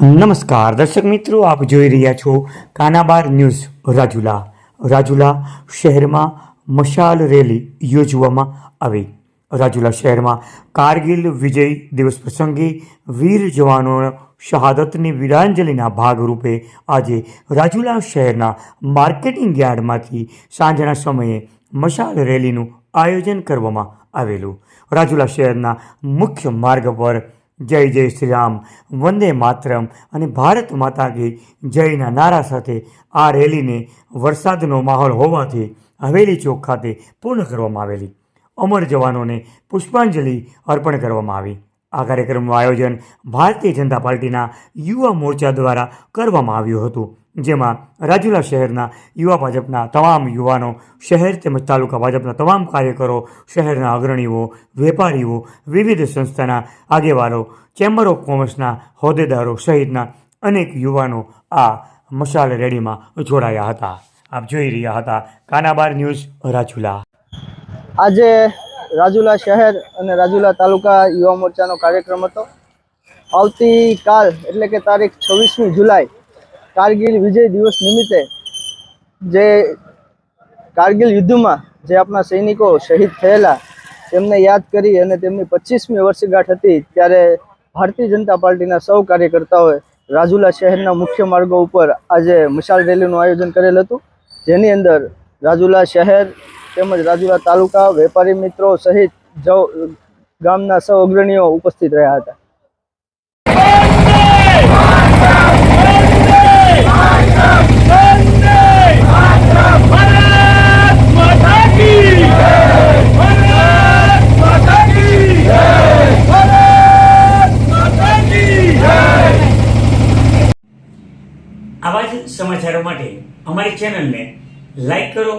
નમસ્કાર, દર્શક મિત્રો, આપ જોઈ રહ્યા છો કાનાબાર ન્યૂઝ રાજુલા. રાજુલા શહેરમાં મશાલ રેલી યોજવામાં આવી. રાજુલા શહેરમાં કારગિલ વિજય દિવસ પ્રસંગે વીર જવાનો શહાદતની વીરાંજલિના ભાગરૂપે આજે રાજુલા શહેરના માર્કેટિંગ યાર્ડમાંથી સાંજના સમયે મશાલ રેલીનું આયોજન કરવામાં આવેલું. રાજુલા શહેરના મુખ્ય માર્ગ પર જય જય શ્રી રામ વંદે માતરમ અને ભારત માતા કી જયના નારા સાથે આ રેલીને વરસાદનો માહોલ હોવાથી હવેલી ચોક ખાતે પૂર્ણ કરવામાં આવેલી. અમર જવાનોને પુષ્પાંજલિ અર્પણ કરવામાં આવી. આ કાર્યક્રમનું આયોજન ભારતીય જનતા પાર્ટીના યુવા મોરચા દ્વારા કરવામાં આવ્યું હતું, જેમાં રાજુલા શહેરના યુવા ભાજપના તમામ યુવાનો, શહેર તેમજ તાલુકા ભાજપના તમામ કાર્યકરો, શહેરના અગ્રણીઓ, વેપારીઓ, વિવિધ સંસ્થાના આગેવાનો, ચેમ્બર ઓફ કોમર્સના હોદ્દેદારો સહિતના અનેક યુવાનો આ મશાલ રેલીમાં જોડાયા હતા. આપ જોઈ રહ્યા હતા, કાનાબાર ન્યૂઝ રાજુલા. આજે રાજુલા શહેર અને રાજુલા તાલુકા યુવા મોરચાનો કાર્યક્રમ હતો. આવતીકાલ એટલે કે તારીખ છવ્વીસમી જુલાઈ કારગિલ વિજય દિવસ નિમિત્તે જે કારગિલ યુદ્ધમાં જે આપણા સૈનિકો શહીદ થયેલા તેમને યાદ કરી અને તેમની પચીસમી વર્ષગાંઠ હતી ત્યારે ભારતીય જનતા પાર્ટીના સૌ કાર્યકર્તાઓએ રાજુલા શહેરના મુખ્ય માર્ગો ઉપર આજે મશાલ રેલીનું આયોજન કરેલ હતું. જેની અંદર રાજુલા શહેર તેમજ રાજુલા તાલુકા વેપારી મિત્રો સહિત ગામના સૌ અગ્રણીઓ ઉપસ્થિત રહ્યા હતા. આવા જ સમાચારો માટે અમારી ચેનલને લાઈક કરો